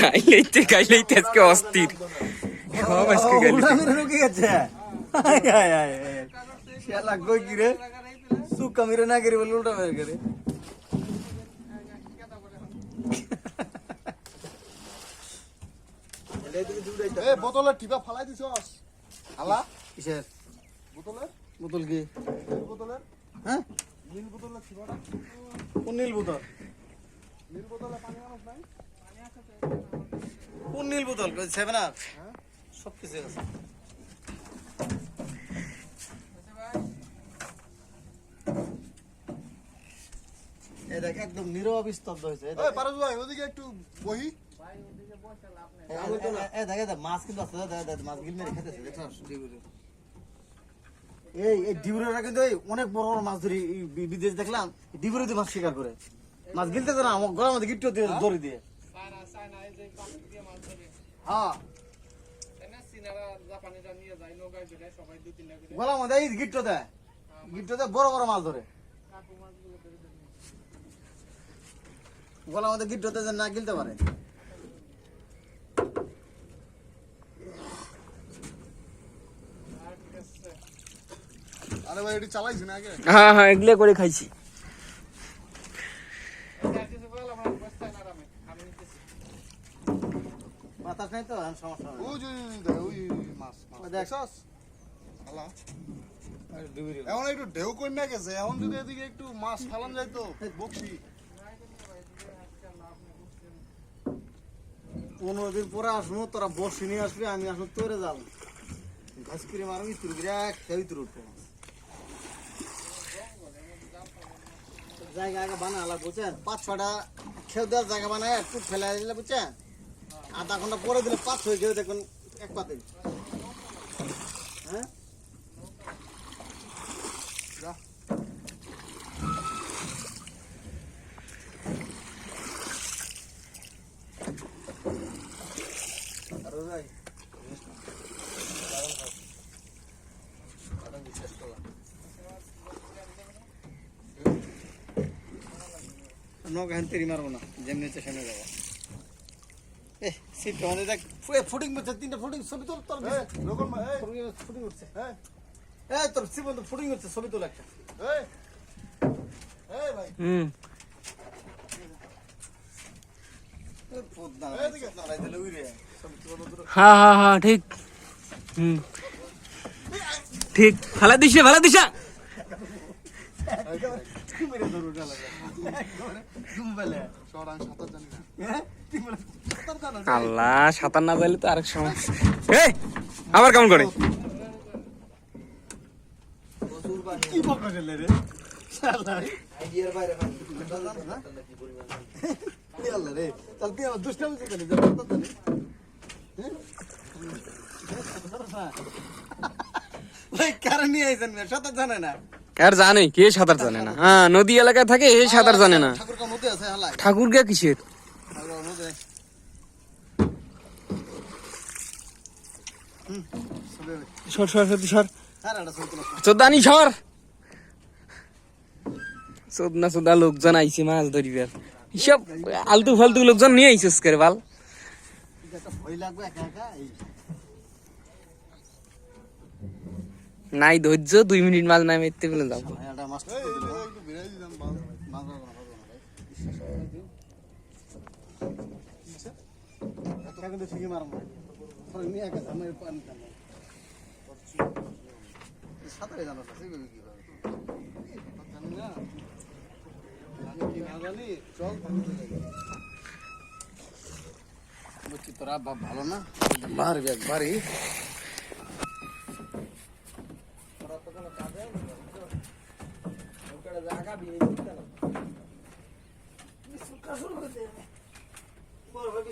গাইলেইতে গাইলেইতে আজকে অস্থির। সব আজকে গাইলে উল্টা গেছে। শালা কই কি রে? সুকা মেরে না করে বলে উল্টা মেরে করে। এ বোতলের টিপা ফালাই দিছস। আলা কিসের? বোতলের? বোতল কি? বোতলের? হ্যাঁ? নীল বোতলের টিপাটা কোন নীল বোতল? নীল বোতলে পানি আনস নাই? কোন নীল বোতল? সেভেন আপ সব কিছু আছে এই দেখ একদম নীরব স্তব্ধ হয়েছে। এই এ পারস ভাই ওদিকে একটু বহি। এই দেখ, এই দেখ, এই দেখ, মাছ কিন্তু আছে দেখ, মাছ গিল মেরে খেতেছে এই এই ডিবুরেরা কিন্তু অনেক বড় বড় মাছ ধরি বিদেশ দেখলাম ডিবুরে দিয়ে মাছ শিকার করে। মাছ গিলতে না গলার মধ্যে গিট্টো দিয়ে দড়ি দিয়ে। হ্যাঁ। গলার মধ্যে এই গিট্টো দেয়। গিট্টো দেয় বড় বড় মাছ ধরে। গলার মধ্যে গিট্টো দেয় না গিলতে পারে আরে ভাই এটি চালাইছি না আগে হ্যাঁ হ্যাঁ এগুলো করে খাইছি। বাতাস নাই তো এখন সমস্যা। দেখছস? একটু ঢেউ করে না গেছে এখন যদি এদিকে একটু মাছ ফালান যাইতো বকশি। পনেরো দিন পরে আসব তোরা বসে নিয়ে আসবি আমি আসব তোরে যাব। ঘাস করে মারবি ইতুর করে খেয়ে উঠবো। জায়গা আগে বানালা বুঝছেন? পাঁচ ছটা খেয়ে দেওয়ার জায়গা বানায়, একটু ফেলে দিলে, বুঝছেন? আধা ঘণ্টা পরে দিলে পাঁচ ছয় খেয়ে দেখুন এক পাতে হ্যাঁ যা। আর ও যাই নৌকা হ্যান তেরি মারবো না যেমনি হচ্ছে সেমনি যাব এ সিট আমাদের দেখ ফুটিং করছে তিনটা ফুটিং ছবি তোর তোর ফুটিং উঠছে এই। তোর সিবন্ধু ফুটিং হচ্ছে ছবি তোলা একটা। এই। ভাই। হুম। তোলা হ্যাঁ হ্যাঁ হ্যাঁ ঠিক। হুম। ঠিক। ফালা রে ফালা দিস না। মেরে ধরু ডালা ঘুম শহর আমি সাঁতার জানি না। হ্যাঁ? তুই বলে তোর জানো? আল্লাহ সাঁতার না পাইলে তো আরেক সময় এই আবার কেমন করে? কি বকা গেলে রে? শালা। আইডিয়ার বাইরে আল্লাহ রে। তুই আমার দুষ্টামি করি ভাই কারণ নিয়ে আইছেন মেয়ে সাঁতার জানে না। আর জানে কে সাঁতার জানে না? হ্যাঁ নদী এলাকায় থাকে এ সাঁতার জানে না। ঠাকুর কিসের সর সর সর চোদ্দানি সর। চোদনা চোদা লোকজন আইছে মাছ ধরিবার। সব আলতু ফালতু লোকজন নিয়ে আইছিস করে বাল। ভয় লাগবে একা একা এই নাই ধৈর্য দুই মিনিট মাছ নাই মেরতে পেলে যাব। এটা মাস্টার এই এই, এই, একটু বিরাই দিলাম বাল বাংলা কোনো হবে না ভাই বিশ্বাস করে দিও এটা কিন্তু ঠিকই মারম ভাই পরে নিয়ে একা আমার পানি টানো সাঁতারে জানো না সেইভাবে কি হবে জানি না আমি কি না জানি চল বুঝছি তোরা বাপ ভালো না মারবি একবারই রাব্বানি হুম আরে যদি আর কোনোদিন আনস তোর খবর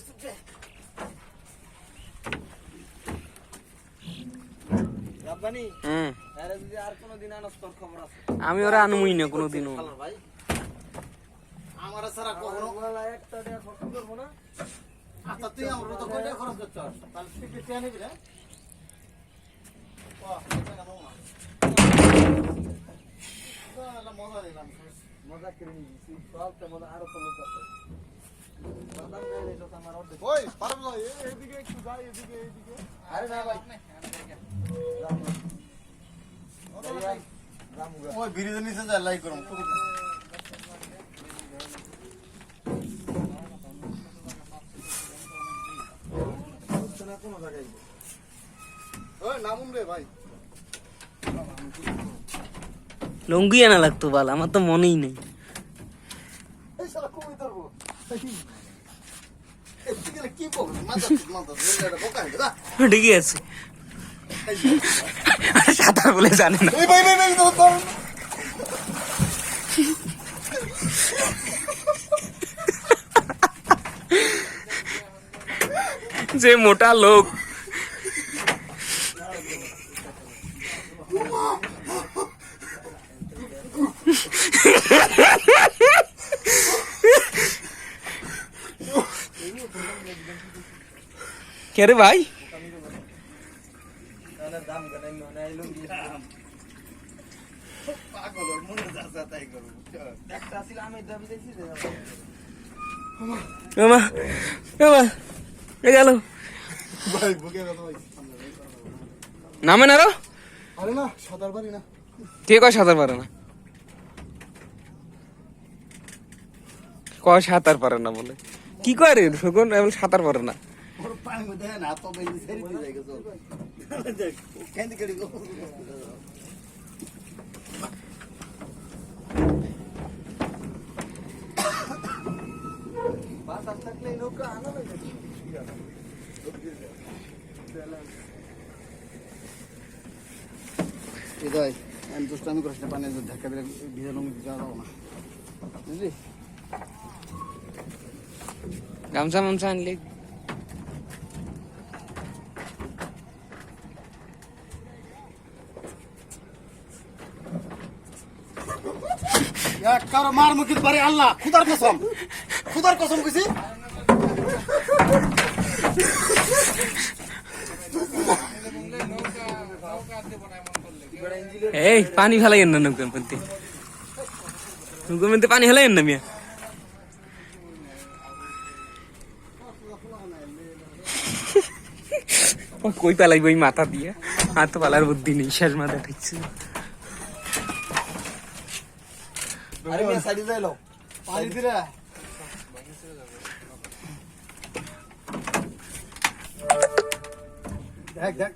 আছে আমি ওরা আনুই না কোনোদিনও। আমার ছাড়া কখনো একটা খরচ করব না। আচ্ছা তুই আমার তো কয়টা খরচ করছ তাহলে তুই কি টেনে নিবি না মজা নিলাম। মজা করে নিয়েছি। সব তেমন আরও তো লোক আছে। ওই পারব এদিকে একটু যাই এদিকে এদিকে। আরে না ভাই। ওই ব্রিজের নিচে যাই লাইক করুন হচ্ছে না কোনো জায়গায় ওই নামুন রে ভাই। লঙ্গি আনা লাগতো বাল আমার তো মনেই নেই। ঠিকই আছে। সাঁতার বলে জানে না ওই ভাই ভাই ভাই ধর ধর যে মোটা লোক। কে রে ভাই? দাম পাগল ওর মনে যা যা তাই করব। একটা আসলে আমি দাবি দিয়েছি মামা মামা এ গেল। ভাই বুকে কথা ভাই নামেন আরও আরে না সাঁতার পারি না। কে কয় সাঁতার পারে না? কয় সাঁতার পারে না বলে? কি কয় রে? শকুন এমন সাঁতার পারে না। ওর পানির মধ্যে না থাকলে এই নৌকা আনা এদাই আমি তো আমি করিস না পানি ধাক্কা দিলে ভিজে লঙ্গি যাব না। বুঝলি? গামছা মামছা আনলে। কারও মার মুখিত পারে আল্লাহ খুদার কসম। খুদার কসম কইছি। এই পানি ফেলাইয়েন না নৌকার মধ্যে নৌকার মধ্যে পানি ফেলাইয়েন না মিয়া। কই পালাইব ওই মাথা দিয়ে? আর তো পালার বুদ্ধি নেই শেষ মাথা ঠিকছে। দেখ দেখ।